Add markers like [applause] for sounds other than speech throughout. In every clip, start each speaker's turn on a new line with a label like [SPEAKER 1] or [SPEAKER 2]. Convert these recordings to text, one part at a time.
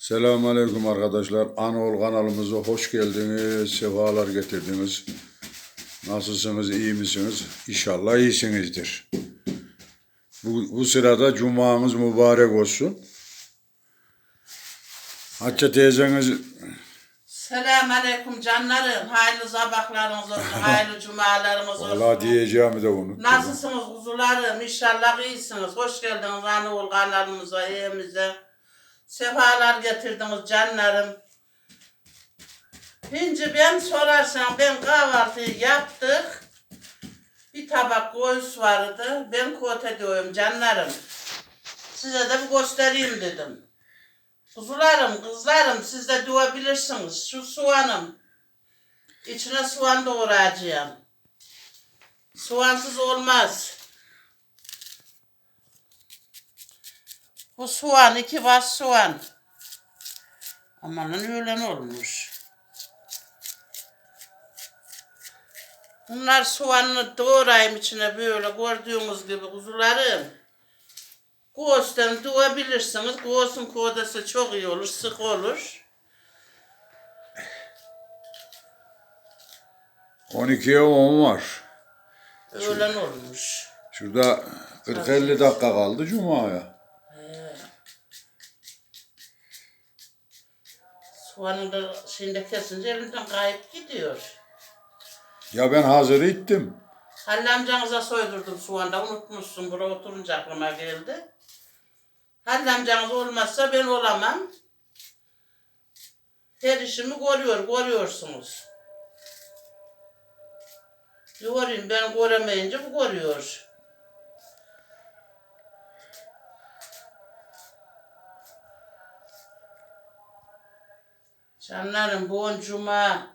[SPEAKER 1] Selamünaleyküm arkadaşlar. Anol kanalımıza hoş geldiniz. Sefalar getirdiniz. Nasılsınız? iyi misiniz? İnşallah iyisinizdir. Bu, bu sırada cumanız mübarek olsun. Hatice teyzeniz
[SPEAKER 2] Selamun Aleyküm canlarım. Hayırlı sabahlarınız olsun, [laughs] hayırlı cumalarınız olsun.
[SPEAKER 1] valla diyeceğimi de unuttum.
[SPEAKER 2] Nasılsınız kuzularım? İnşallah iyisiniz. Hoş geldiniz Anadolu kanalımıza, evimize. Sefalar getirdiniz canlarım. Şimdi ben sorarsan ben kahvaltıyı yaptık. Bir tabak göğüs vardı. Ben kote diyorum canlarım. Size de bir göstereyim dedim. Kuzularım, kızlarım siz de duyabilirsiniz. Şu soğanım. İçine soğan doğrayacağım. Soğansız olmaz. Bu soğan, iki baş soğan. Amanın öğlen olmuş. Bunlar soğanını doğrayayım içine böyle gördüğünüz gibi kuzularım. Göğüsten doğabilirsiniz. Göğsün kodası çok iyi olur, sık olur.
[SPEAKER 1] 12'ye 10 var.
[SPEAKER 2] Öğlen olmuş.
[SPEAKER 1] Şurada 40-50 dakika kaldı Cuma'ya.
[SPEAKER 2] Soğanı da şimdi kesince elimden kayıp gidiyor.
[SPEAKER 1] Ya ben hazır ettim.
[SPEAKER 2] Halil amcanıza soydurdum soğanda unutmuşsun buraya oturunca aklıma geldi. Halil amcanız olmazsa ben olamam. Her işimi görüyor, görüyorsunuz. Göreyim ben göremeyince bu görüyor. Canlarım bugün cuma.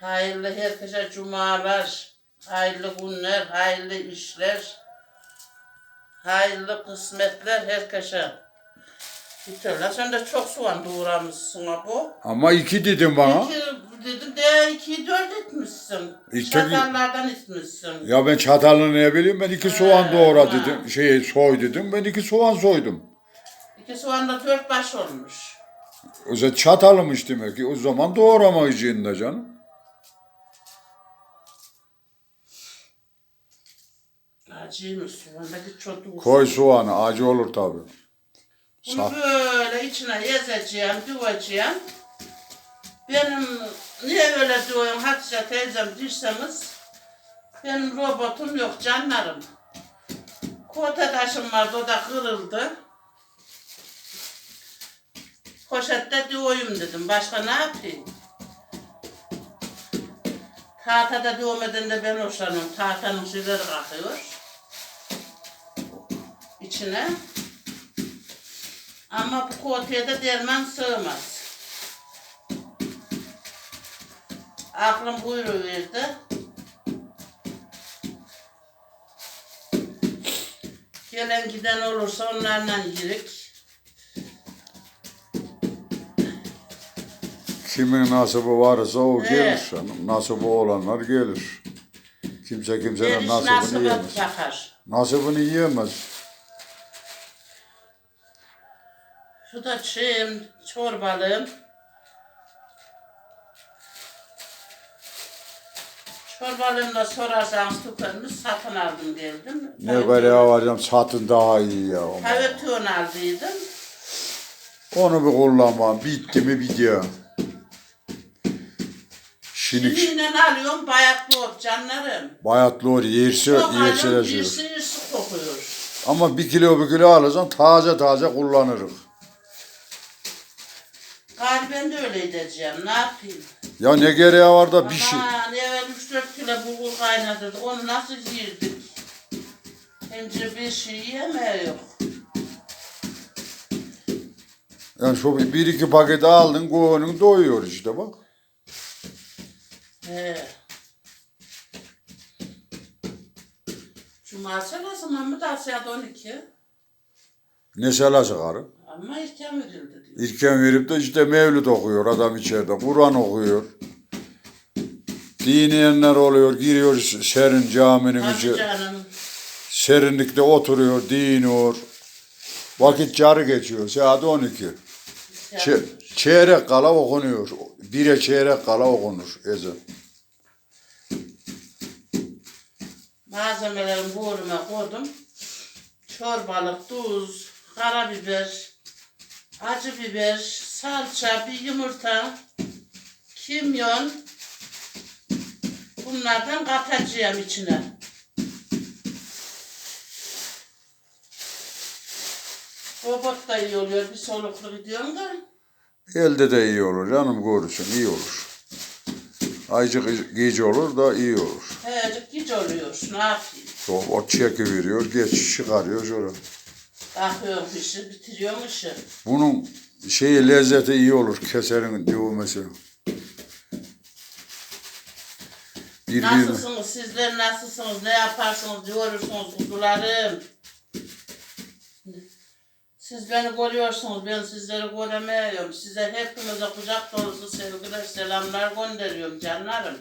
[SPEAKER 2] Hayırlı herkese cumalar, hayırlı günler, hayırlı işler, hayırlı kısmetler herkese. Biterler. Sen de çok soğan doğramışsın ha bu.
[SPEAKER 1] Ama iki dedim bana.
[SPEAKER 2] İki dedim de iki dört etmişsin.
[SPEAKER 1] İki-
[SPEAKER 2] Çatallardan etmişsin.
[SPEAKER 1] Ya ben çatalını ne bileyim ben iki soğan doğra dedim. Şey soy dedim. Ben iki soğan soydum.
[SPEAKER 2] İki soğan da dört baş olmuş.
[SPEAKER 1] O zaman çatalıymış demek ki. O zaman doğramayacağın da canım.
[SPEAKER 2] Acıymış soğandaki çocuk.
[SPEAKER 1] Koy soğanı acı olur tabi.
[SPEAKER 2] Bunu böyle içine ezeceğim, duvacağım. Benim niye öyle diyorum Hatice teyzem derseniz benim robotum yok canlarım. Kote taşım vardı o da kırıldı. Poşette diyoyum dedim. Başka ne yapayım? Tahtada diyorum de ben hoşlanıyorum. Tahtanın şeyleri kalkıyor. İçine. Ama bu koteye de derman sığmaz. Aklım buyruğu verdi. Gelen giden olursa onlarla yirik.
[SPEAKER 1] Kimin nasibi varsa o gelir canım. Nasibi olanlar gelir. Kimse kimsenin
[SPEAKER 2] Eriş
[SPEAKER 1] nasibini
[SPEAKER 2] nasıl
[SPEAKER 1] yiyemez.
[SPEAKER 2] bakar.
[SPEAKER 1] Nasibini yiyemez.
[SPEAKER 2] Şu da çiğim, çorbalım. Çorbalığını da sorarsanız tükenmiş satın aldım geldim.
[SPEAKER 1] Ne böyle varacağım satın daha iyi ya.
[SPEAKER 2] Kavetyon aldıydım.
[SPEAKER 1] Onu bir kullanmam. Bitti mi bitiyor. Şinik.
[SPEAKER 2] Şiniyle alıyorum bayatlı ot canlarım.
[SPEAKER 1] Bayatlı or yerse
[SPEAKER 2] Çok alıyorum irsi irsi kokuyor.
[SPEAKER 1] Ama bir kilo bir kilo alırsan taze taze kullanırız.
[SPEAKER 2] Galiba ben de öyle edeceğim. Ne yapayım?
[SPEAKER 1] Ya ne gereği var da bir şey.
[SPEAKER 2] Aman evvel 3-4 kilo bulgur kaynatırdık. Onu nasıl yiyirdik? Şimdi bir şey yemiyor.
[SPEAKER 1] Yani şu bir bir iki paket aldın koyunun doyuyor işte bak.
[SPEAKER 2] He. Cumartesi ne zaman mı da saat 12?
[SPEAKER 1] Ne selası karı.
[SPEAKER 2] Ama erken verildi diyor.
[SPEAKER 1] İlken verip de işte mevlüt okuyor adam içeride. Kur'an okuyor. Dinleyenler oluyor. Giriyor serin caminin
[SPEAKER 2] Tabii
[SPEAKER 1] içi.
[SPEAKER 2] canım.
[SPEAKER 1] Serinlikte oturuyor, diniyor. Vakit carı geçiyor. Saat 12. Çe- çeyrek kala okunuyor. Bire çeyrek kala okunur ezan.
[SPEAKER 2] Malzemelerimi boğuluma koydum. Çorbalık, tuz, karabiber, acı biber, salça, bir yumurta, kimyon. Bunlardan katacağım içine. Robot da iyi oluyor. Bir soluklu gidiyorum da.
[SPEAKER 1] Elde de iyi olur canım görürsün iyi olur. Aycık gece olur da iyi olur.
[SPEAKER 2] Hecik gic oluyor. Ne yapayım?
[SPEAKER 1] O, o çeki veriyor, geç çıkarıyor şöyle.
[SPEAKER 2] Takıyorum işi, bitiriyorum işi.
[SPEAKER 1] Bunun şeyi lezzeti iyi olur keserin düğmesi. Birbirine.
[SPEAKER 2] Nasılsınız sizler nasılsınız ne yaparsınız diyorsunuz kuzularım. Siz beni görüyorsunuz ben sizleri göremiyorum. Size hepinize kucak dolusu sevgiler selamlar gönderiyorum canlarım.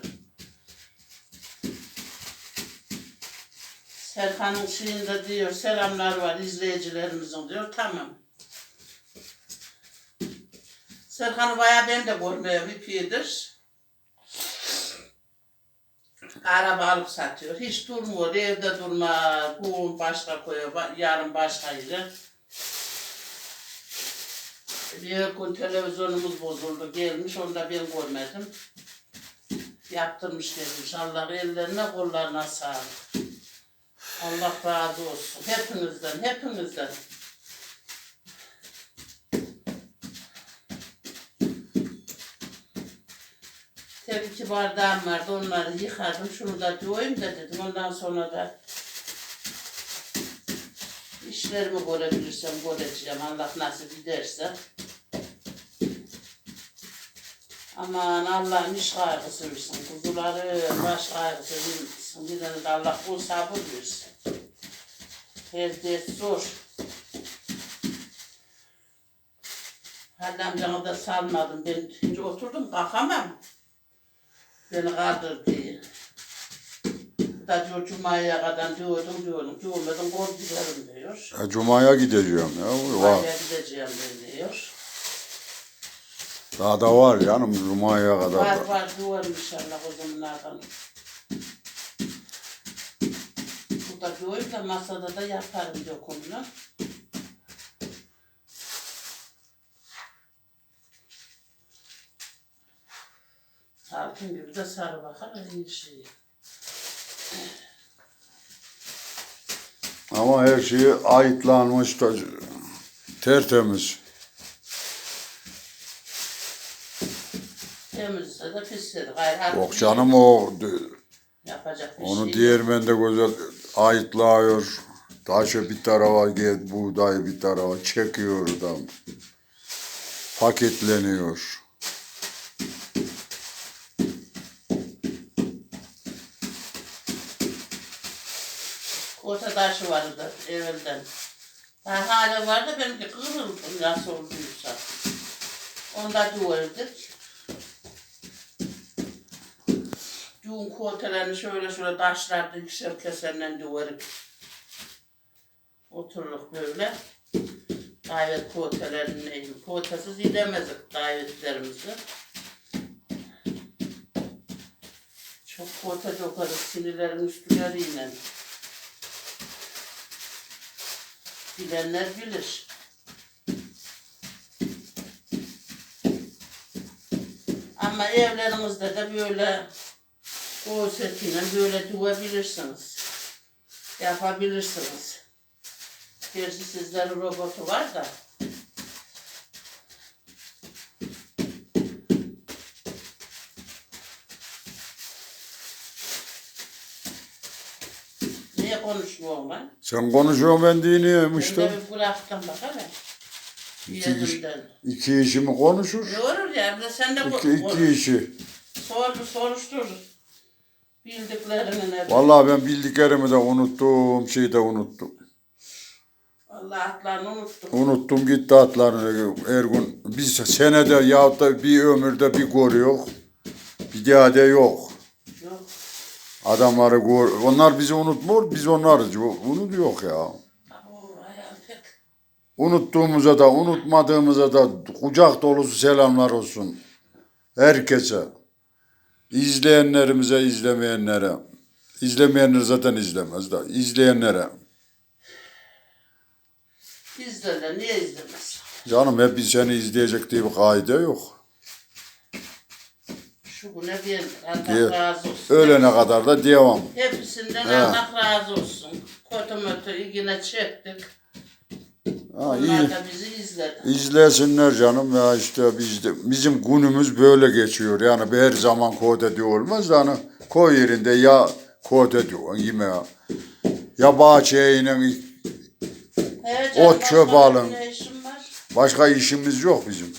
[SPEAKER 2] Serkan'ın şeyinde diyor selamlar var izleyicilerimizin diyor tamam. Serkan'ı bayağı ben de görmüyorum ipidir. Araba alıp satıyor. Hiç durmuyor. Evde durma. Bugün başka koyuyor. Yarın başka yere. Bir gün televizyonumuz bozuldu. Gelmiş. Onu da ben görmedim. Yaptırmış gelmiş. Allah ellerine kollarına sağlık. Allah razı olsun. Hepinizden, hepinizden. Tek iki bardağım vardı onları yıkadım. Şunu da koyayım da dedim. Ondan sonra da işlerimi görebilirsem göreceğim. Allah nasip ederse. Aman Allah'ım iş kaygısı versin. Kuzuları baş kaygısı versin. Bir tane de Allah bol sabır versin. Her dert zor. Halil amcamı da salmadım. Ben şimdi oturdum kalkamam. Beni kaldır diye. Da diyor Cuma'ya kadar diyordum diyordum. Diyormadım kol giderim diyor.
[SPEAKER 1] Ya, Cuma'ya gideceğim ya.
[SPEAKER 2] Cuma'ya gideceğim ben diyor.
[SPEAKER 1] Daha da var canım Cuma'ya kadar
[SPEAKER 2] Var
[SPEAKER 1] da.
[SPEAKER 2] var diyorum inşallah o zamanlardan. Burada diyorum da masada da yaparım dokununu. Altın gibi de sarı bakar iyi şey.
[SPEAKER 1] Ama her şeyi ayıtlanmış tertemiz.
[SPEAKER 2] Temizse de de
[SPEAKER 1] Yok canım o
[SPEAKER 2] Yapacak bir
[SPEAKER 1] onu
[SPEAKER 2] şey.
[SPEAKER 1] diğermende güzel ayıtlıyor. Taşı bir tarafa git, buğday bir tarafa çekiyor adam. Paketleniyor.
[SPEAKER 2] Orta taşı vardı evvelden. Ha, hala vardı benimki kırıldı nasıl olduysa. Onda duvardık. Düğün kotelerini şöyle şöyle taşlardı ikişer keserle duvarık. Oturduk böyle. Davet kotelerine, kotesiz gidemezdik davetlerimizi. Çok kota dokarız sinirlerin üstüleriyle. Bilenler bilir. Ama evlerimizde de böyle o setiyle böyle duvabilirsiniz. Yapabilirsiniz. Gerçi sizlerin robotu var da. Niye konuşmuyorum ben?
[SPEAKER 1] Sen konuşuyorsun ben dinliyorum
[SPEAKER 2] Ben
[SPEAKER 1] işte.
[SPEAKER 2] de bir bıraktım bak hele.
[SPEAKER 1] İki,
[SPEAKER 2] Yerimden.
[SPEAKER 1] iki işi mi konuşur?
[SPEAKER 2] Ne olur ya bir de sen de
[SPEAKER 1] İki, iki işi.
[SPEAKER 2] sor, soruştur. Bildiklerini ne?
[SPEAKER 1] Vallahi ben bildiklerimi de unuttum, şeyi de unuttum.
[SPEAKER 2] Allah atlarını unuttum.
[SPEAKER 1] Unuttum gitti atlarını her gün. Biz senede yahut da bir ömürde bir görüyor. Bir daha da yok.
[SPEAKER 2] Yok.
[SPEAKER 1] Adamları gör. Onlar bizi unutmuyor, biz onları ya.
[SPEAKER 2] Oo, ayağım pek.
[SPEAKER 1] Unuttuğumuza da unutmadığımıza da kucak dolusu selamlar olsun. Herkese. İzleyenlerimize, izlemeyenlere. İzlemeyenler zaten izlemez de. İzleyenlere.
[SPEAKER 2] İzlerler, niye izlemez?
[SPEAKER 1] Canım hep seni izleyecek diye bir kaide yok.
[SPEAKER 2] Şu güne bir Allah
[SPEAKER 1] Diye-
[SPEAKER 2] razı olsun.
[SPEAKER 1] Ölene kadar da devam.
[SPEAKER 2] Hepsinden
[SPEAKER 1] He.
[SPEAKER 2] Allah razı olsun. Kötü mötü yine çektik.
[SPEAKER 1] Ha,
[SPEAKER 2] Onlar
[SPEAKER 1] iyi.
[SPEAKER 2] da bizi izledi.
[SPEAKER 1] İzlesinler canım ya işte biz de, bizim günümüz böyle geçiyor. Yani her zaman kod ediyor olmaz da hani koy yerinde ya kod ediyor yemeğe. Ya bahçeyle
[SPEAKER 2] He
[SPEAKER 1] O
[SPEAKER 2] başka
[SPEAKER 1] çöp
[SPEAKER 2] bir
[SPEAKER 1] alın.
[SPEAKER 2] Ne işim var?
[SPEAKER 1] başka işimiz yok bizim.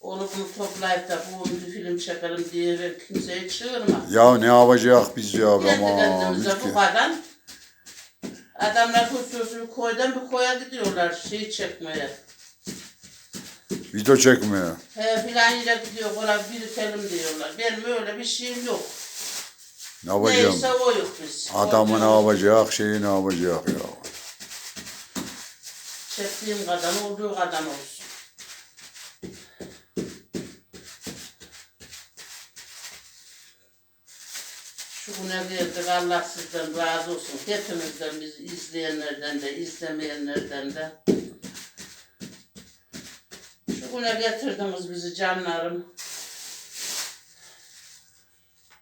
[SPEAKER 2] Onu bunu toplayıp da bu film çekelim diye kimseyi çığırma.
[SPEAKER 1] Ya ne yapacak biz ya
[SPEAKER 2] Kendi
[SPEAKER 1] aman
[SPEAKER 2] kendimize bu kadar. Adamlar bir koydan bir koya gidiyorlar şey çekmeye.
[SPEAKER 1] Video çekmeye.
[SPEAKER 2] He filan yere gidiyor, oraya birikelim diyorlar. Benim öyle bir şeyim yok.
[SPEAKER 1] Ne yapacağım?
[SPEAKER 2] Neyse o yok biz.
[SPEAKER 1] Adamı ne yapacak, şeyi ne yapacak ya.
[SPEAKER 2] Çektiğim kadar olduğu kadar olsun. Şu güne geldik Allah sizden razı olsun. Hepimizden bizi izleyenlerden de izlemeyenlerden de. Şu güne getirdiniz bizi canlarım.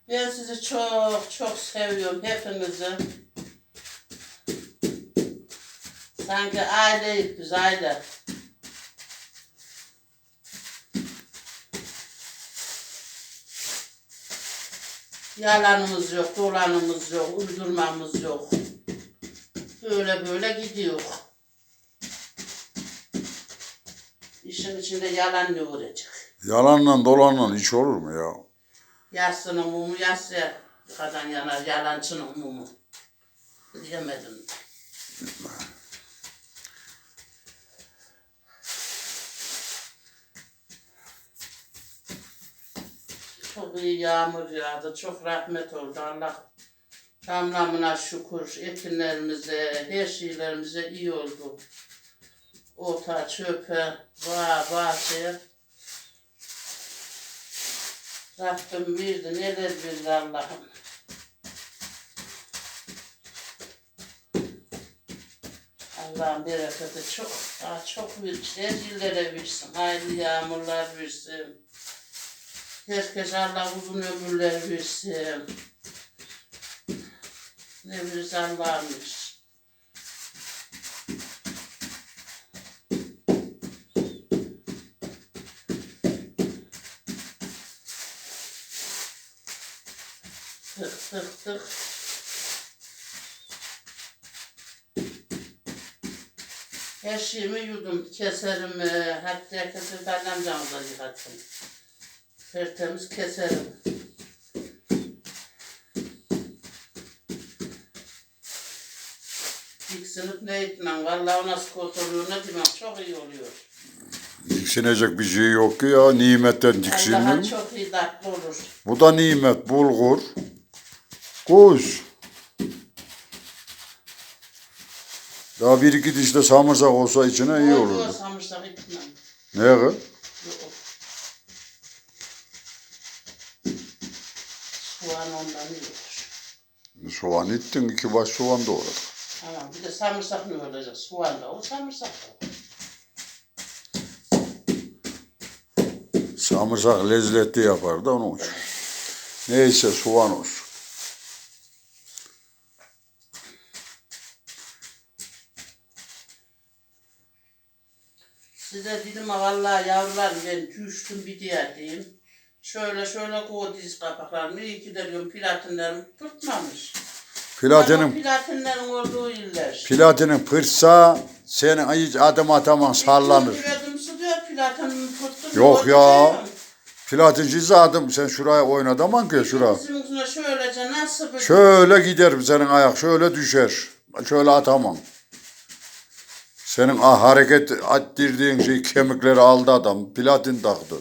[SPEAKER 2] Ben sizi çok çok seviyorum hepinizi. Sanki aileyiz biz aile. Yalanımız yok, dolanımız yok, uydurmamız yok. Böyle böyle gidiyor. İşin içinde yalan ne olacak?
[SPEAKER 1] Yalanla dolanla iş olur mu ya?
[SPEAKER 2] Yassının mumu yassı kadar yanar, yalancının mumu. Diyemedim. Çok iyi yağmur yağdı, çok rahmet oldu Allah. Tamamına şükür, ekinlerimize, her şeylerimize iyi oldu. Ota, çöpe, bağ, bahçeye. Rabbim verdi, neler verdi Allah'ım. Allah'ın bereketi çok, daha çok versin, her illere versin, hayırlı yağmurlar versin. Herkes Allah uzun ömürler versin. Ne verirse Allah'ım. Tık tık tık. Her şeyimi yudum, keserim, e, hatta keser ben amcamla yıkattım. Tertemiz keserim. Diksinip ne etmem, vallahi nasıl kurtuluyor ne demem, çok iyi oluyor.
[SPEAKER 1] Diksinecek bir şey yok ki ya. Nimetten
[SPEAKER 2] Allah'a
[SPEAKER 1] diksinir.
[SPEAKER 2] çok iyi tatlı olur.
[SPEAKER 1] Bu da nimet, bulgur, kuş. Daha bir iki diş de samırsak olsa içine iyi
[SPEAKER 2] Olur.
[SPEAKER 1] olurdu.
[SPEAKER 2] Samırsak etmem.
[SPEAKER 1] Ne kız?
[SPEAKER 2] Yok. Soğan ondan olur.
[SPEAKER 1] Soğan ittin, iki baş soğan doğradın.
[SPEAKER 2] Tamam, bir de samırsak ne olacak? Soğan da o samırsak da o.
[SPEAKER 1] Samırsak lezzetli yapar da onun için. Neyse soğan olsun.
[SPEAKER 2] Size dedim ha vallahi yavrularım ben düştüm bir diye diyeyim. Şöyle şöyle koy diz kapaklarını iyi ki de diyorum platinlerim tutmamış.
[SPEAKER 1] Platinin,
[SPEAKER 2] platinlerin olduğu iller.
[SPEAKER 1] platinin pırsa senin hiç adım ataman sallanır.
[SPEAKER 2] Platin su diyor platin tuttum.
[SPEAKER 1] Yok ya. Platincisi adım sen şuraya oynadaman ki şura.
[SPEAKER 2] Bizim şöylece nasıl bir...
[SPEAKER 1] Şöyle gider senin ayak şöyle düşer. Şöyle atamam. Senin ah, hareket ettirdiğin şey kemikleri aldı adam. Platin taktı.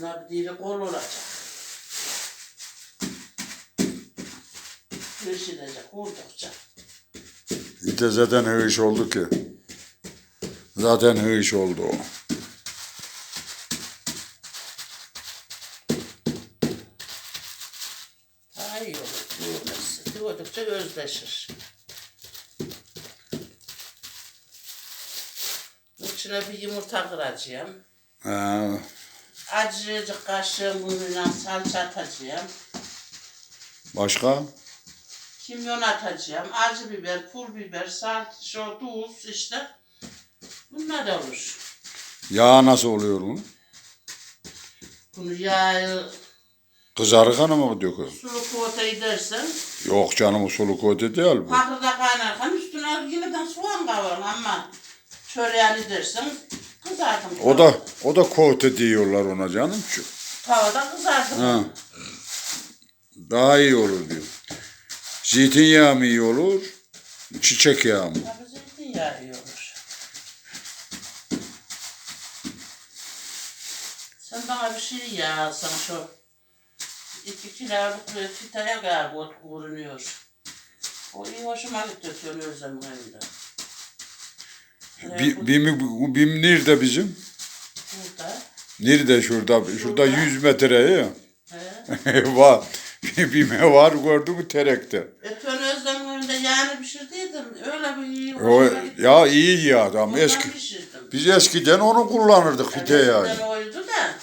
[SPEAKER 2] Buna bir diri kol olacak. Yeşilecek oldukça.
[SPEAKER 1] Bir de zaten hıyış oldu ki. Zaten hıyış oldu o.
[SPEAKER 2] Daha iyi olur. Yoğurdukça özleşir. İçine bir yumurta kıracağım.
[SPEAKER 1] Ha,
[SPEAKER 2] Acıcık kaşığın burnuna salça atacağım.
[SPEAKER 1] başka?
[SPEAKER 2] Kimyon atacağım. Acı biber, pul biber, salça, tuz işte. Bunlar da olur.
[SPEAKER 1] Yağ nasıl oluyor bunun?
[SPEAKER 2] Bunu yağı
[SPEAKER 1] Kızarık hanı mı döküyor?
[SPEAKER 2] sulu kuvvete edersen
[SPEAKER 1] Yok canım usulü koydu değil bu.
[SPEAKER 2] Pahrada kaynarken üstüne yineden soğan kavurun ama çöreğini dersen kızardım.
[SPEAKER 1] O da o da kote diyorlar ona canım. Şu-
[SPEAKER 2] Tavada kızardım.
[SPEAKER 1] Ha. Daha iyi olur diyor. Zeytinyağı mı iyi olur? Çiçek yağı mı?
[SPEAKER 2] Tabii zeytinyağı iyi olur. Sen bana bir şey ya alsan şu iki kiloluk bir fitaya galiba görünüyor. O iyi hoşuma gitti Özlem'in evinde.
[SPEAKER 1] Bi- Bim, bim nerede bizim?
[SPEAKER 2] Burada.
[SPEAKER 1] Nerede şurada? Şurada 100 metre ya.
[SPEAKER 2] He. [laughs]
[SPEAKER 1] var. [laughs] Bime var gördün mü terekte.
[SPEAKER 2] Özlem'in evinde yağını pişirdiydim. Öyle bir iyi
[SPEAKER 1] O, ya iyi ya adam
[SPEAKER 2] Ondan
[SPEAKER 1] eski.
[SPEAKER 2] pişirdim.
[SPEAKER 1] Biz eskiden onu kullanırdık fite yağı.
[SPEAKER 2] Eskiden oydu da.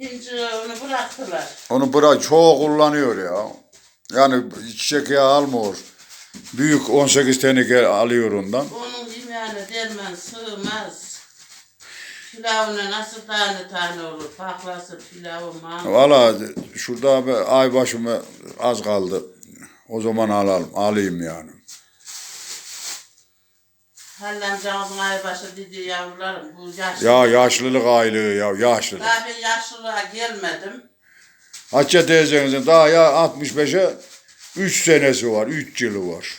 [SPEAKER 2] Şimdi onu bıraktılar.
[SPEAKER 1] Onu bırak çoğu kullanıyor ya. Yani çiçek yağı almıyor. Büyük 18 teneke alıyor ondan.
[SPEAKER 2] Onun yemeğine derman sığmaz. Pilavına nasıl tane tane olur? Paklası pilavı mağın.
[SPEAKER 1] Valla şurada bir ay başıma az kaldı. O zaman alalım, alayım yani.
[SPEAKER 2] Hallem canımın ay başı dediği yavrularım bu yaşlı.
[SPEAKER 1] Ya yaşlılık aylığı ya yaşlılık.
[SPEAKER 2] Daha ben yaşlılığa gelmedim.
[SPEAKER 1] Hatice teyzenizin daha ya 65'e 3 senesi var, 3 yılı var.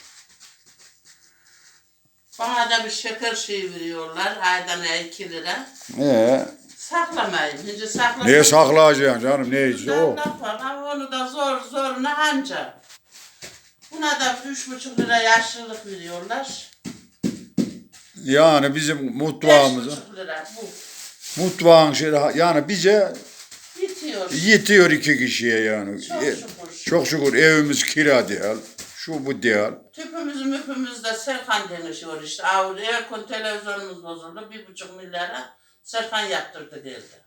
[SPEAKER 2] Bana da bir şeker şey veriyorlar. Aydan ay 2 lira.
[SPEAKER 1] Ee,
[SPEAKER 2] Saklamayın. Şimdi saklasın.
[SPEAKER 1] neye saklayacaksın canım o.
[SPEAKER 2] Laf var ama onu da zor zoruna anca. Buna da üç buçuk lira yaşlılık veriyorlar.
[SPEAKER 1] Yani bizim
[SPEAKER 2] Beş
[SPEAKER 1] mutfağımıza,
[SPEAKER 2] buçuk lira bu.
[SPEAKER 1] mutfağın şey, yani bize
[SPEAKER 2] Bitiyor.
[SPEAKER 1] yetiyor iki kişiye yani.
[SPEAKER 2] Çok
[SPEAKER 1] E,
[SPEAKER 2] şükür.
[SPEAKER 1] Çok şükür evimiz kira değil, şu bu değil.
[SPEAKER 2] Tüpümüz müpümüz de Serkan denişiyor işte. Avru Erkun televizyonumuz bozuldu. Bir buçuk milyara Serkan yaptırdı geldi.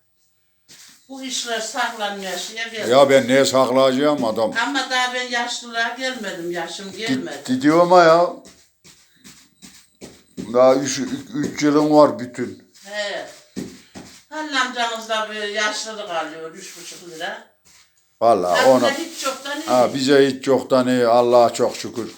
[SPEAKER 2] Bu işler saklanmaya şeye geldi.
[SPEAKER 1] Ya ben neye saklayacağım adam?
[SPEAKER 2] Ama daha ben yaşlılığa gelmedim. Yaşım gelmedi.
[SPEAKER 1] Gidiyor ama ya. Daha üç, üç yılım var bütün.
[SPEAKER 2] He. Halil amcanız da bir yaşlılık alıyor. Üç buçuk lira.
[SPEAKER 1] Vallahi ona.
[SPEAKER 2] hiç yoktan iyi.
[SPEAKER 1] Ha, bize hiç yoktan iyi Allah'a çok şükür.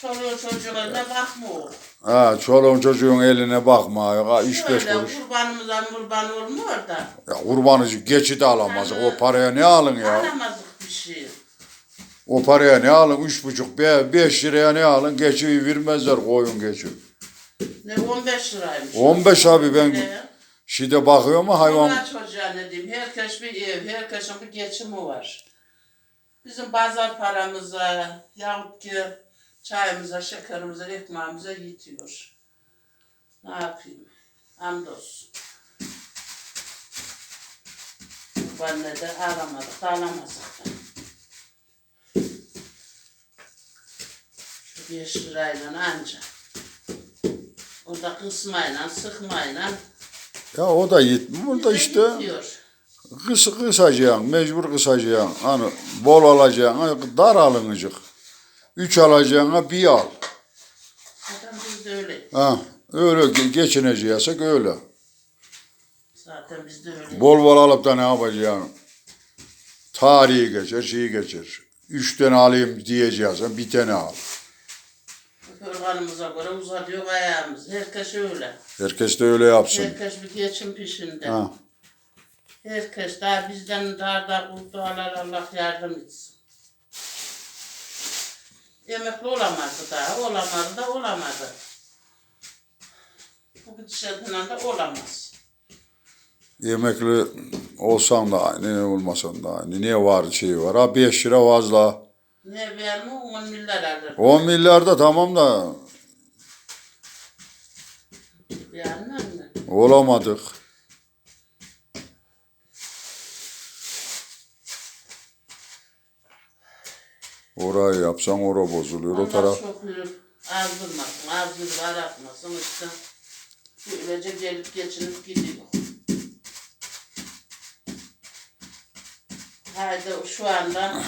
[SPEAKER 2] Çoluğun çocuğuna bakmıyor.
[SPEAKER 1] Ha, çoluğun çocuğun eline bakma. Ya, üç beş
[SPEAKER 2] Öyle
[SPEAKER 1] kuruş.
[SPEAKER 2] kurbanımıza kurban olmuyor da.
[SPEAKER 1] Ya, kurbanı geçit alamaz. O paraya ne alın ya?
[SPEAKER 2] Alamazdık bir şey.
[SPEAKER 1] O paraya ne alın? Üç buçuk, be, beş liraya ne alın? Geçiyi vermezler koyun geçi.
[SPEAKER 2] Ne 15 liraymış.
[SPEAKER 1] 15 abi ben
[SPEAKER 2] He.
[SPEAKER 1] Şide bakıyor mu hayvan?
[SPEAKER 2] Hayvan çocuğa ne diyeyim. Herkes bir ev, herkesin bir geçimi var. Bizim pazar paramıza yahut ki çayımıza, şekerimize, ekmeğimize yetiyor. Ne yapayım? Hamdolsun. Kurbanla da aramadık, ağlamasak da. Şu beş lirayla anca. O da kısmayla, sıkmayla
[SPEAKER 1] Ya o da yetmiyor. O da işte kıs, kısacaksın. Mecbur kısacaksın. Hani bol alacaksın. Dar alınacak. Üç alacağına bir al.
[SPEAKER 2] Zaten biz de öyle.
[SPEAKER 1] Ha, öyle ge- geçineceksek öyle.
[SPEAKER 2] Zaten biz de öyle.
[SPEAKER 1] Bol bol alıp da ne yapacaksın? Tarihi geçer, şeyi geçer. Üç tane alayım diyeceksen bir tane al.
[SPEAKER 2] Yorganımıza göre uzatıyor ayağımız. Herkes öyle.
[SPEAKER 1] Herkes de öyle yapsın.
[SPEAKER 2] Herkes bir geçim peşinde.
[SPEAKER 1] Ha.
[SPEAKER 2] Herkes daha bizden daha da kurtuğalar Allah yardım etsin. Emekli olamadı daha. Olamadı da olamadı. Bu gidişatla da olamaz.
[SPEAKER 1] Emekli olsan da aynı, olmasan da aynı. Niye var şey var? Ha 5 lira fazla.
[SPEAKER 2] Ne ver mi? 10 milyar alır.
[SPEAKER 1] 10 milyar da tamam da
[SPEAKER 2] Yani mi?
[SPEAKER 1] Olamadık. Orayı yapsan ora bozuluyor. O
[SPEAKER 2] Allah
[SPEAKER 1] taraf
[SPEAKER 2] çok yürüp azdırmasın, azdırıp aratmasın işte. Böylece gelip geçinip gidiyor. Haydi şu andan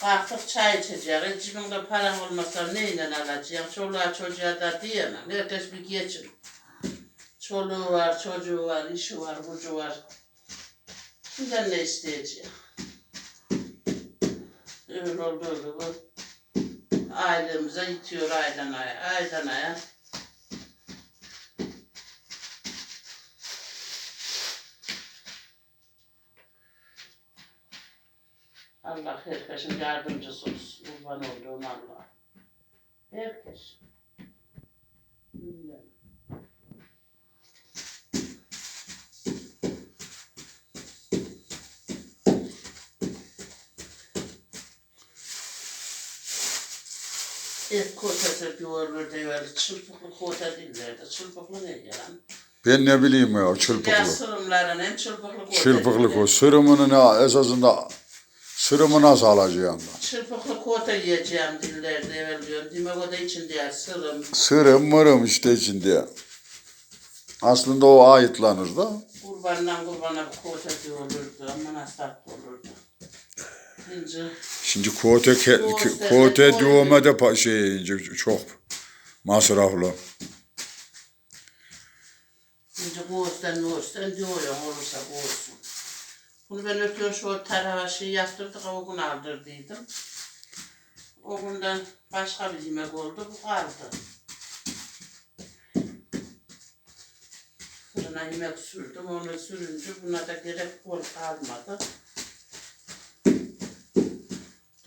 [SPEAKER 2] kalktık çay içeceğiz. Cebimde param olmasa neyle alacağım? Çoluğa çocuğa da diyemem. Herkes bir geçin. Çoluğu var, çocuğu var, işi var, gücü var. Kimden ne isteyeceğim? Öyle oldu öyle bu. Ailemize itiyor aydan aya, aydan aya. Allah herkesin yardımcısı olsun. Kurban olduğum Allah. Herkes. Bilmem. Et kotası diyorlar diyor. Çırpıklı kota dillerdi. Çırpıklı ne ya?
[SPEAKER 1] ben ne bileyim ya
[SPEAKER 2] Ya
[SPEAKER 1] çırpıklı.
[SPEAKER 2] sırımların hem çırpıklı kota.
[SPEAKER 1] Çırpıklık o. Sırımını ne esasında sırımı nasıl alacaksın? da?
[SPEAKER 2] Çırpıklı kota yiyeceğim dillerde evvel diyorum. Demek o da için diye sırım.
[SPEAKER 1] Sırım mırım işte içinde. Aslında o ayıtlanır da.
[SPEAKER 2] Kurbandan kurbana kota diyorlardı. Tatlı olurdu. Şimdi
[SPEAKER 1] Şimdi kote ke, kote
[SPEAKER 2] doğru.
[SPEAKER 1] doğuma da şey çok masraflı.
[SPEAKER 2] Şimdi göğüsten göğüsten diyorum olursa olsun. Bunu ben öpüyorum şu tarafa şey yaptırdık o gün aldırdıydım. O günden başka bir yemek oldu bu kaldı. Fırına yemek sürdüm onu sürünce buna da gerek bol kalmadı.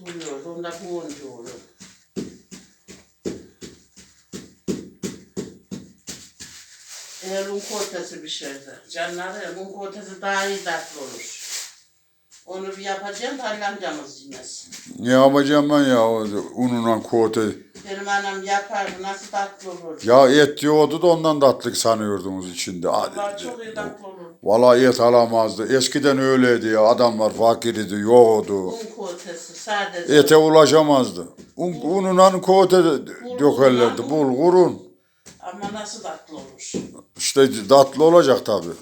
[SPEAKER 2] Duruyordu onda bu diyorum. Eğer un kotası pişirdi. Canları un kotası daha iyi tatlı olur. Onu bir yapacağım da annemcamız yemez.
[SPEAKER 1] Ne yapacağım ben ya ununla kote.
[SPEAKER 2] Benim annem yapardı nasıl tatlı olur.
[SPEAKER 1] Ya et diyordu da ondan tatlık sanıyordunuz içinde.
[SPEAKER 2] Vallahi
[SPEAKER 1] Hadi.
[SPEAKER 2] çok iyi tatlı olur.
[SPEAKER 1] Vallahi et alamazdı. Eskiden öyleydi ya. Adamlar fakirdi, yoktu.
[SPEAKER 2] Un kotası sadece.
[SPEAKER 1] Ete ulaşamazdı. Un, ununla kote dökerlerdi. Bulgurun.
[SPEAKER 2] Ama nasıl tatlı olur.
[SPEAKER 1] İşte tatlı olacak tabii.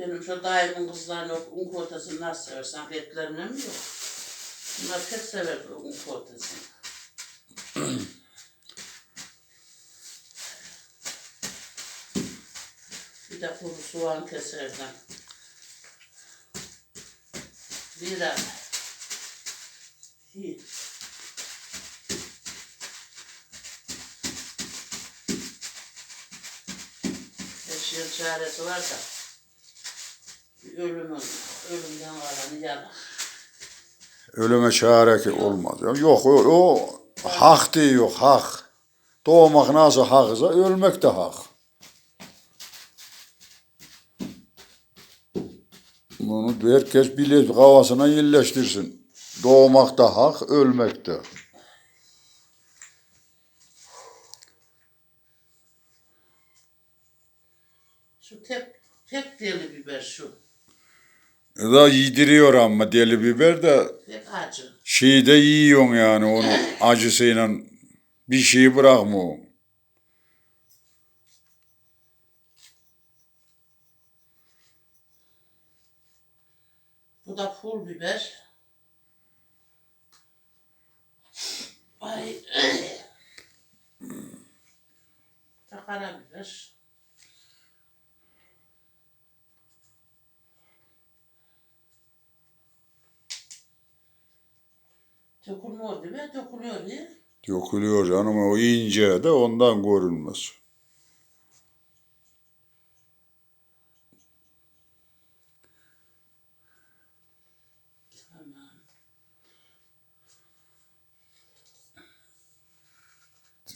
[SPEAKER 2] Benim şu daimin kızlarını un kotasını nasıl seversen etlerine mi yok? Bunlar pek sever un kotasını. Bir de kuru soğan keserden. Bir de iyi. Her şeyin çaresi var da ölümün, ölümden kalanı yalan.
[SPEAKER 1] Ölüme çare olmaz. Yok o, o hak diyor yok hak. Doğmak nasıl haksa ölmek de hak. Bunu herkes bilir kafasına yerleştirsin. Doğmak da hak, ölmek de.
[SPEAKER 2] Şu tek, tek deli biber şu.
[SPEAKER 1] Ya Da yediriyor ama deli biber de
[SPEAKER 2] Tek acı.
[SPEAKER 1] şeyi de yiyorsun yani onu [laughs] acısıyla bir şey bırakmıyor.
[SPEAKER 2] Bu da pul biber. Ay. [clears throat] da karabiber. Dökülmüyor değil mi? Dökülüyor mi?
[SPEAKER 1] Dökülüyor canım o ince de ondan görünmez.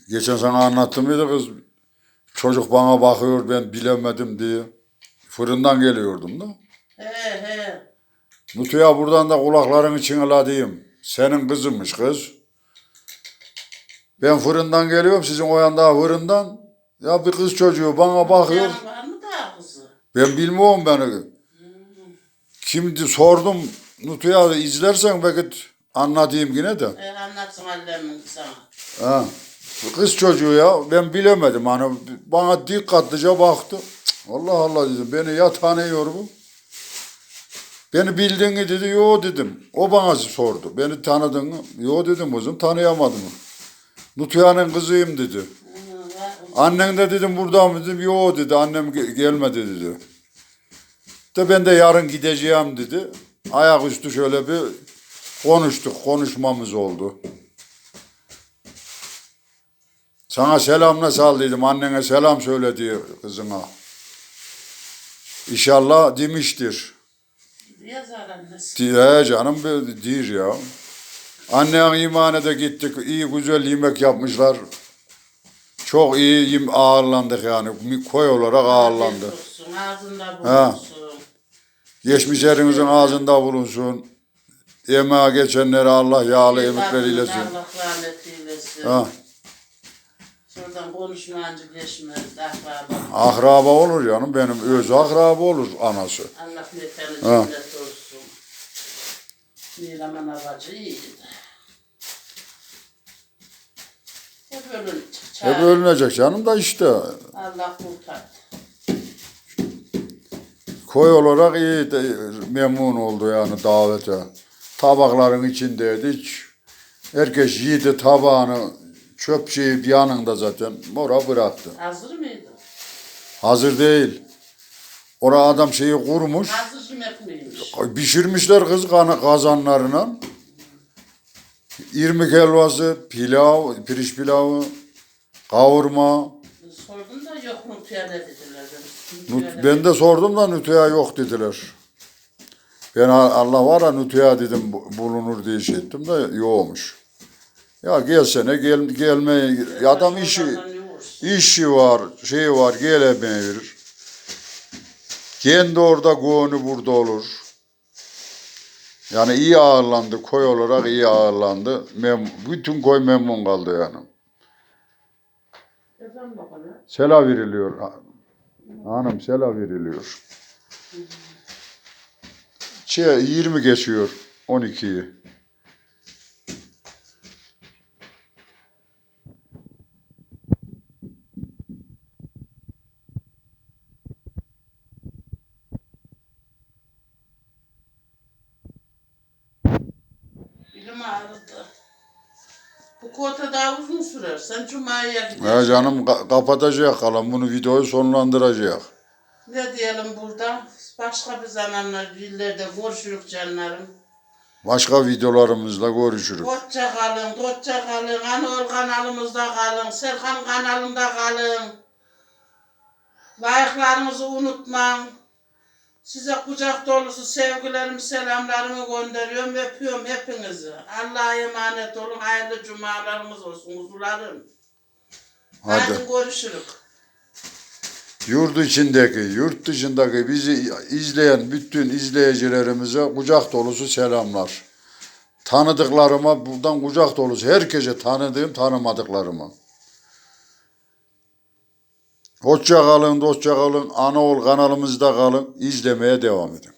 [SPEAKER 1] Geçen sana anlattım mıydı kız? Çocuk bana bakıyor ben bilemedim diye. Fırından geliyordum da.
[SPEAKER 2] He he.
[SPEAKER 1] Nutuya buradan da kulaklarını çınladayım. Senin kızınmış kız. Ben fırından geliyorum sizin o yanda fırından. Ya bir kız çocuğu bana bakıyor.
[SPEAKER 2] Var mı daha kızı?
[SPEAKER 1] Ben bilmiyorum beni. Kimdi sordum. Nutuya izlersen belki anlatayım yine de.
[SPEAKER 2] E, anlatsın annemin sana.
[SPEAKER 1] Ha. Kız çocuğu ya ben bilemedim hani bana dikkatlice baktı. Cık, Allah Allah dedim beni ya tanıyor bu. Beni bildin mi dedi yo dedim. O bana sordu. Beni tanıdın mı? Yo dedim kızım tanıyamadım. Nutuya'nın kızıyım dedi. Annen de dedim burada mı dedim. Yo dedi annem ge- gelmedi dedi. De ben de yarın gideceğim dedi. Ayaküstü şöyle bir konuştuk. Konuşmamız oldu. Sana selamla sal dedim. Annene selam söyle diyor kızına. İnşallah demiştir.
[SPEAKER 2] Yazar annesi.
[SPEAKER 1] Diye canım böyle değil ya. Annen imane de gittik. iyi güzel yemek yapmışlar. Çok iyi yem- ağırlandık yani. Koy olarak ağırlandık.
[SPEAKER 2] Ağzında bulunsun.
[SPEAKER 1] Geçmişlerinizin ağzında bulunsun. Yemeğe geçenlere Allah yağlı emekler eylesin.
[SPEAKER 2] Allah rahmet eylesin.
[SPEAKER 1] Ha.
[SPEAKER 2] Geçmez. Akraba.
[SPEAKER 1] Akraba olur canım benim öz akraba olur anası.
[SPEAKER 2] Allah mekanı
[SPEAKER 1] Ha.
[SPEAKER 2] cennet olsun. Nilaman avacı iyiydi. Hep ölünecek.
[SPEAKER 1] Hep ölünecek canım da işte.
[SPEAKER 2] Allah kurtardı.
[SPEAKER 1] Koy olarak iyi de, memnun oldu yani davete. Tabakların içindeydik. Herkes yedi tabağını çöp şeyi bir yanında zaten mora bıraktı.
[SPEAKER 2] Hazır mıydı?
[SPEAKER 1] Hazır değil. Orada adam şeyi kurmuş.
[SPEAKER 2] Hazır yemek miymiş?
[SPEAKER 1] Pişirmişler kız kazanlarına. İrmik helvası, pilav, pirinç pilavı, kavurma.
[SPEAKER 2] Sordum da yok mu ne dediler.
[SPEAKER 1] Nut- Ben de sordum da nütüya yok dediler. Ben Allah var ya nütüya dedim bu- bulunur diye şey ettim de yokmuş. Ya gelsene gel, gelmeye adam işi işi var şey var gelemeyebilir. Kendi orada gönlü burada olur. Yani iyi ağırlandı koy olarak iyi ağırlandı. Mem bütün koy memnun kaldı yani. Sela veriliyor. Hanım sela veriliyor. Şey, 20 geçiyor 12'yi.
[SPEAKER 2] Ağrıdı. Bu kota daha uzun sürer. Sen Cuma'ya gidersin.
[SPEAKER 1] Ya canım ka- kapatacak kalan bunu videoyu sonlandıracak.
[SPEAKER 2] Ne diyelim burada? Başka bir zamanlar, illerde görüşürük canlarım.
[SPEAKER 1] Başka videolarımızla görüşürüz.
[SPEAKER 2] Hoşça kalın, hoşça kalın. Anol kanalımızda kalın, Serkan kanalında kalın. Layıklarınızı unutmayın. Size kucak dolusu sevgilerimi, selamlarımı gönderiyorum. Öpüyorum hepinizi. Allah'a emanet olun. Hayırlı cumalarımız olsun kuzularım.
[SPEAKER 1] Hadi.
[SPEAKER 2] Hadi görüşürük.
[SPEAKER 1] Yurt içindeki, yurt dışındaki bizi izleyen bütün izleyicilerimize kucak dolusu selamlar. Tanıdıklarıma buradan kucak dolusu herkese tanıdığım tanımadıklarıma. Hoşça kalın, dostça kalın. Anaol kanalımızda kalın. İzlemeye devam edin.